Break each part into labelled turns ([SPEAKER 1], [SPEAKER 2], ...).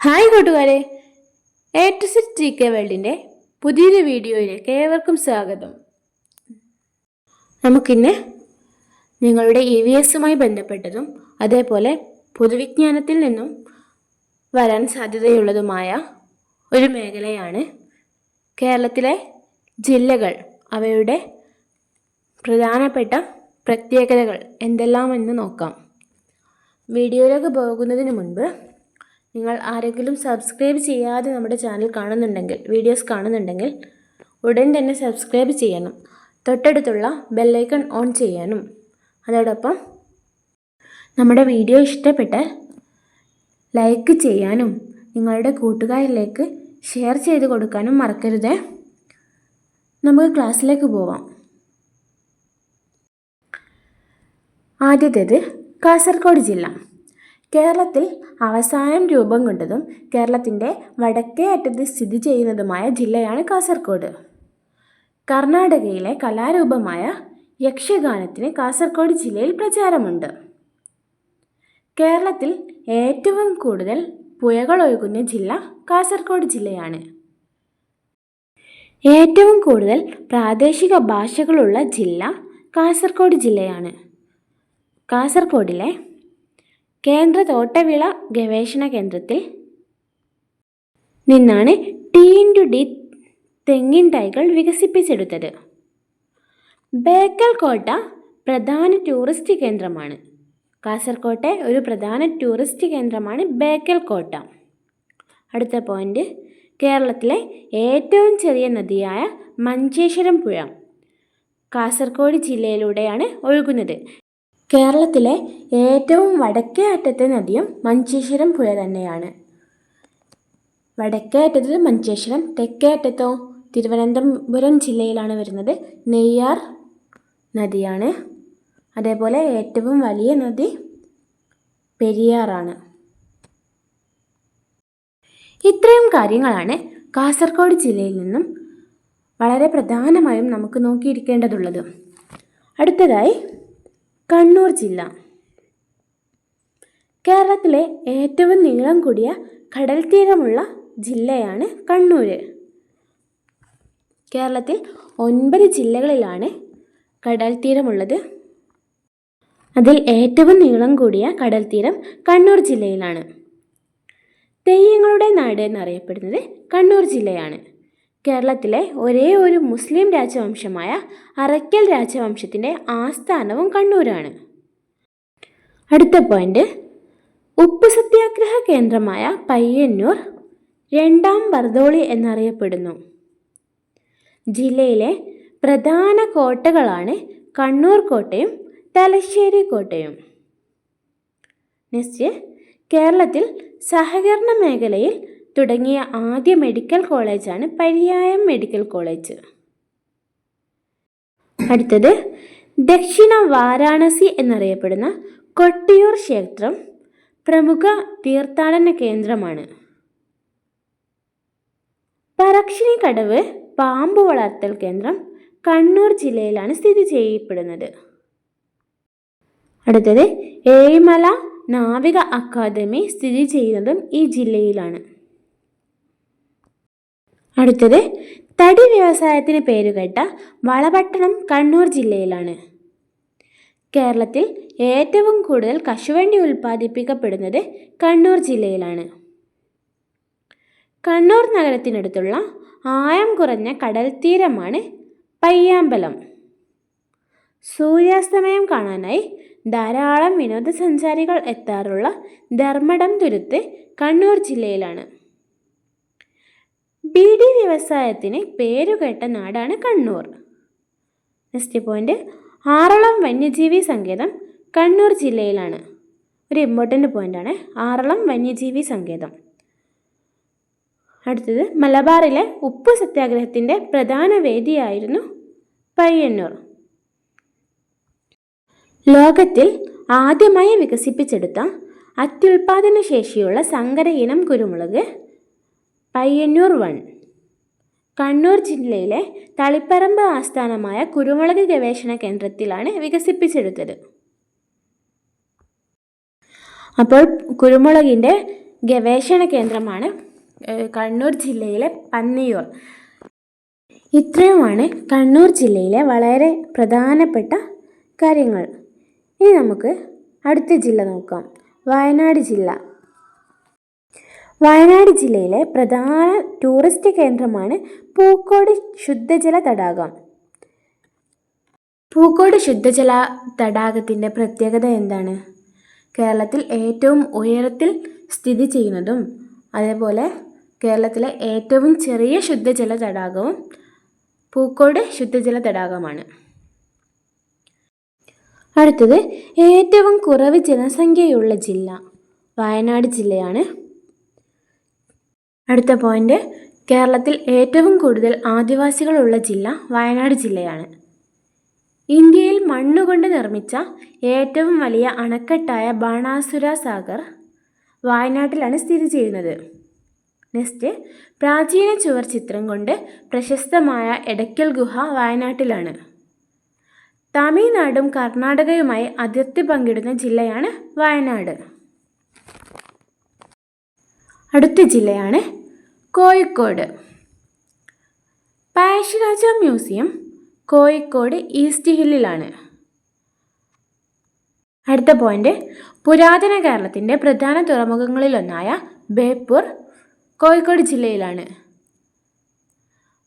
[SPEAKER 1] Hi കൂട്ടുകാരെ. A to Z G K വേൾഡിന്റെ പുതിയൊരു വീഡിയോയിലേക്ക് ഏവർക്കും സ്വാഗതം. നമുക്കിന്ന് നിങ്ങളുടെ ഇ വി എസുമായി ബന്ധപ്പെട്ടതും അതേപോലെ പൊതുവിജ്ഞാനത്തിൽ നിന്നും വരാൻ സാധ്യതയുള്ളതുമായ ഒരു മേഖലയാണ് കേരളത്തിലെ ജില്ലകൾ. അവയുടെ പ്രധാനപ്പെട്ട പ്രത്യേകതകൾ എന്തെല്ലാമെന്ന് നോക്കാം. വീഡിയോയിലേക്ക് പോകുന്നതിന് മുൻപ് നിങ്ങൾ ആരെങ്കിലും സബ്സ്ക്രൈബ് ചെയ്യാതെ നമ്മുടെ ചാനൽ കാണുന്നുണ്ടെങ്കിൽ വീഡിയോസ് കാണുന്നുണ്ടെങ്കിൽ ഉടൻ തന്നെ സബ്സ്ക്രൈബ് ചെയ്യണം. തൊട്ടടുത്തുള്ള ബെല്ലൈക്കൺ ഓൺ ചെയ്യാനും. അതോടൊപ്പം നമ്മുടെ വീഡിയോ ഇഷ്ടപ്പെട്ടാൽ ലൈക്ക് ചെയ്യാനും നിങ്ങളുടെ കൂട്ടുകാരിലേക്ക് ഷെയർ ചെയ്ത് കൊടുക്കാനും മറക്കരുത്. നമുക്ക് ക്ലാസ്സിലേക്ക് പോവാം. ആദ്യത്തേത് കാസർഗോഡ് ജില്ല. കേരളത്തിൽ അവസാനം രൂപം കൊണ്ടതും കേരളത്തിന്റെ വടക്കേ അറ്റത്ത് സ്ഥിതി ചെയ്യുന്നതുമായ ജില്ലയാണ് കാസർഗോഡ് കർണാടകയിലെ കലാരൂപമായ യക്ഷഗാനത്തിന് കാസർഗോഡ് ജില്ലയിൽ പ്രചാരമുണ്ട്. കേരളത്തിൽ ഏറ്റവും കൂടുതൽ പുഴകൾ ഒഴുകുന്ന ജില്ല കാസർഗോഡ് ജില്ലയാണ്. ഏറ്റവും കൂടുതൽ പ്രാദേശിക ഭാഷകളുള്ള ജില്ല കാസർഗോഡ് ജില്ലയാണ്. കാസർഗോഡിലെ കേന്ദ്ര തോട്ടവിള ഗവേഷണ കേന്ദ്രത്തിൽ നിന്നാണ് ടി ഇന്റു ഡി തെങ്ങിൻ തൈകൾ വികസിപ്പിച്ചെടുത്തത്. ബേക്കൽ കോട്ട പ്രധാന ടൂറിസ്റ്റ് കേന്ദ്രമാണ്. കാസർകോട്ടെ ഒരു പ്രധാന ടൂറിസ്റ്റ് കേന്ദ്രമാണ് ബേക്കൽ കോട്ട. അടുത്ത പോയിന്റ് കേരളത്തിലെ ഏറ്റവും ചെറിയ നദിയായ മഞ്ചേശ്വരം പുഴ. കാസർഗോഡ് ജില്ലയിലൂടെയാണ് ഒഴുകുന്നത്. കേരളത്തിലെ ഏറ്റവും വടക്കേ അറ്റത്തെ നദിയും മഞ്ചേശ്വരം പുഴ തന്നെയാണ്. വടക്കേ അറ്റത്ത് മഞ്ചേശ്വരം തെക്കേ അറ്റത്തോ തിരുവനന്തപുരം ജില്ലയിലാണ് വരുന്നത് നെയ്യാർ നദിയാണ്. അതേപോലെ ഏറ്റവും വലിയ നദി പെരിയാറാണ്. ഇത്രയും കാര്യങ്ങളാണ് കാസർഗോഡ് ജില്ലയിൽ നിന്നും വളരെ പ്രധാനമായും നമുക്ക് നോക്കിയിരിക്കേണ്ടതുള്ളത്. അടുത്തതായി കണ്ണൂർ ജില്ല. കേരളത്തിലെ ഏറ്റവും നീളം കൂടിയ കടൽ തീരമുള്ള ജില്ലയാണ് കണ്ണൂർ കേരളത്തിൽ ഒൻപത് ജില്ലകളിലാണ് കടൽ തീരമുള്ളത് അതിൽ ഏറ്റവും നീളം കൂടിയ കടൽ തീരം കണ്ണൂർ ജില്ലയിലാണ്. തെയ്യങ്ങളുടെ നാട് എന്നറിയപ്പെടുന്നത് കണ്ണൂർ ജില്ലയാണ്. കേരളത്തിലെ ഒരേ ഒരു മുസ്ലിം രാജവംശമായ അറയ്ക്കൽ രാജവംശത്തിന്റെ ആസ്ഥാനവും കണ്ണൂരാണ്. അടുത്ത പോയിന്റ് ഉപ്പ് സത്യാഗ്രഹ കേന്ദ്രമായ പയ്യന്നൂർ രണ്ടാം ബർദോളി എന്നറിയപ്പെടുന്നു. ജില്ലയിലെ പ്രധാന കോട്ടകളാണ് കണ്ണൂർ കോട്ടയും തലശ്ശേരി കോട്ടയും. നെക്സ്റ്റ് കേരളത്തിൽ സഹകരണ മേഖലയിൽ തുടങ്ങിയ ആദ്യ മെഡിക്കൽ കോളേജാണ് പര്യായം മെഡിക്കൽ കോളേജ്. അടുത്തത് ദക്ഷിണ വാരാണസി എന്നറിയപ്പെടുന്ന കൊട്ടിയൂർ ക്ഷേത്രം പ്രമുഖ തീർത്ഥാടന കേന്ദ്രമാണ്. പറക്ഷിണി കടവ് പാമ്പ് വളർത്തൽ കേന്ദ്രം കണ്ണൂർ ജില്ലയിലാണ് സ്ഥിതി ചെയ്യപ്പെടുന്നത്. അടുത്തത് ഏഴിമല നാവിക അക്കാദമി സ്ഥിതി ചെയ്യുന്നതും ഈ ജില്ലയിലാണ്. അടുത്തത് തടി വ്യവസായത്തിന് പേരുകേട്ട വളപട്ടണം കണ്ണൂർ ജില്ലയിലാണ്. കേരളത്തിൽ ഏറ്റവും കൂടുതൽ കശുവണ്ടി ഉൽപ്പാദിപ്പിക്കപ്പെടുന്നത് കണ്ണൂർ ജില്ലയിലാണ്. കണ്ണൂർ നഗരത്തിനടുത്തുള്ള ആയം കുറഞ്ഞ കടൽ തീരമാണ് പയ്യാമ്പലം. സൂര്യാസ്തമയം കാണാനായി ധാരാളം വിനോദസഞ്ചാരികൾ എത്താറുള്ള ധർമ്മടം തുരുത്ത് കണ്ണൂർ ജില്ലയിലാണ്. ബീഡി വ്യവസായത്തിന് പേരുകേട്ട നാടാണ് കണ്ണൂർ. നെക്സ്റ്റ് പോയിന്റ് ആറളം വന്യജീവി സങ്കേതം കണ്ണൂർ ജില്ലയിലാണ്. ഒരു ഇമ്പോർട്ടന്റ് പോയിന്റാണ് ആറളം വന്യജീവി സങ്കേതം. അടുത്തത് മലബാറിലെ ഉപ്പ് സത്യാഗ്രഹത്തിന്റെ പ്രധാന വേദിയായിരുന്നു പയ്യന്നൂർ. ലോകത്തിൽ ആദ്യമായി വികസിപ്പിച്ചെടുത്ത അത്യുൽപാദന ശേഷിയുള്ള സങ്കര ഇനം കുരുമുളക് പയ്യന്നൂർ വൺ. കണ്ണൂർ ജില്ലയിലെ തളിപ്പറമ്പ് ആസ്ഥാനമായ കുരുമുളക് ഗവേഷണ കേന്ദ്രത്തിലാണ് വികസിപ്പിച്ചെടുത്തത്. അപ്പോൾ കുരുമുളകിന്റെ ഗവേഷണ കേന്ദ്രമാണ് കണ്ണൂർ ജില്ലയിലെ പന്നിയൂർ. ഇത്രയുമാണ് കണ്ണൂർ ജില്ലയിലെ വളരെ പ്രധാനപ്പെട്ട കാര്യങ്ങൾ. ഇനി നമുക്ക് അടുത്ത ജില്ല നോക്കാം. വയനാട് ജില്ല. വയനാട് ജില്ലയിലെ പ്രധാന ടൂറിസ്റ്റ് കേന്ദ്രമാണ് പൂക്കോട് ശുദ്ധജല തടാകം. പൂക്കോട് ശുദ്ധജല തടാകത്തിന്റെ പ്രത്യേകത എന്താണ്? കേരളത്തിൽ ഏറ്റവും ഉയരത്തിൽ സ്ഥിതി ചെയ്യുന്നതും അതേപോലെ കേരളത്തിലെ ഏറ്റവും ചെറിയ ശുദ്ധജല തടാകവും പൂക്കോട് ശുദ്ധജല തടാകമാണ്. അടുത്തത് ഏറ്റവും കുറവ് ജനസംഖ്യയുള്ള ജില്ല വയനാട് ജില്ലയാണ് അടുത്ത പോയിന്റ്. കേരളത്തിൽ ഏറ്റവും കൂടുതൽ ആദിവാസികളുള്ള ജില്ല വയനാട് ജില്ലയാണ്. ഇന്ത്യയിൽ മണ്ണുകൊണ്ട് നിർമ്മിച്ച ഏറ്റവും വലിയ അണക്കെട്ടായ ബാണാസുര സാഗർ വയനാട്ടിലാണ് സ്ഥിതി ചെയ്യുന്നത്. നെക്സ്റ്റ് പ്രാചീന ചുവർ ചിത്രം കൊണ്ട് പ്രശസ്തമായ എടയ്ക്കൽ ഗുഹ വയനാട്ടിലാണ്. തമിഴ്നാടും കർണാടകയുമായി അതിർത്തി പങ്കിടുന്ന ജില്ലയാണ് വയനാട്. അടുത്ത ജില്ലയാണ് കോഴിക്കോട്. പഴശ്ശിരാജ മ്യൂസിയം കോഴിക്കോട് ഈസ്റ്റ് ഹില്ലിലാണ്. അടുത്ത പോയിന്റ്. പുരാതന കേരളത്തിന്റെ പ്രധാന തുറമുഖങ്ങളിലൊന്നായ ബേപ്പൂർ കോഴിക്കോട് ജില്ലയിലാണ്.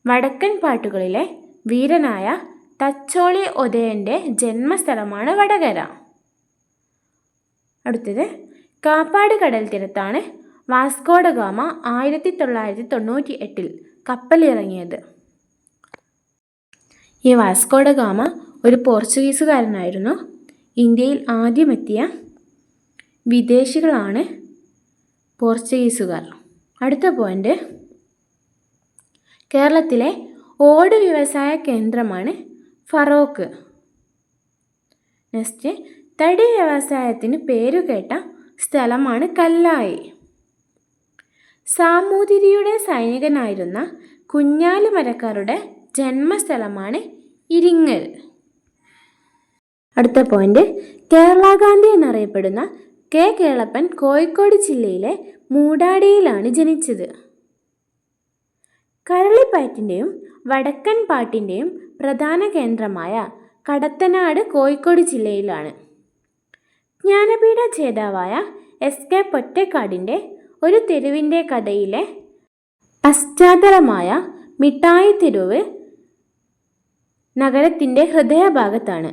[SPEAKER 1] വടക്കൻ പാട്ടുകളിലെ വീരനായ തച്ചോളി ഒതയന്റെ ജന്മസ്ഥലമാണ് വടകര. അടുത്തത് കാപ്പാട് കടൽ തീരത്താണ് വാസ്കോഡ ഗാമ ആയിരത്തി തൊള്ളായിരത്തി തൊണ്ണൂറ്റി എട്ടിൽ കപ്പലിറങ്ങിയത്. ഈ വാസ്കോഡ ഗാമ ഒരു പോർച്ചുഗീസുകാരനായിരുന്നു. ഇന്ത്യയിൽ ആദ്യമെത്തിയ വിദേശികളാണ് പോർച്ചുഗീസുകാർ. അടുത്ത പോയിന്റ്. കേരളത്തിലെ ഓട് വ്യവസായ കേന്ദ്രമാണ് ഫറോക്ക്. നെക്സ്റ്റ് തടി വ്യവസായത്തിന് പേരുകേട്ട സ്ഥലമാണ് കല്ലായി. സാമൂതിരിയുടെ സൈനികനായിരുന്ന കുഞ്ഞാലി മരക്കാരുടെ ജന്മസ്ഥലമാണ് ഇരിങ്ങൽ. അടുത്ത പോയിന്റ് കേരള ഗാന്ധി എന്നറിയപ്പെടുന്ന കെ കേളപ്പൻ കോഴിക്കോട് ജില്ലയിലെ മൂടാടിയിലാണ് ജനിച്ചത്. കരളിപ്പയറ്റിന്റെയും വടക്കൻ പാട്ടിന്റെയും പ്രധാന കേന്ദ്രമായ കടത്തനാട് കോഴിക്കോട് ജില്ലയിലാണ്. ജ്ഞാനപീഠ ജേതാവായ എസ് കെ പൊറ്റക്കാടിന്റെ ഒരു തെരുവിന്റെ കഥയിലെ പശ്ചാത്തലമായ മിഠായി തെരുവ് നഗരത്തിന്റെ ഹൃദയഭാഗത്താണ്.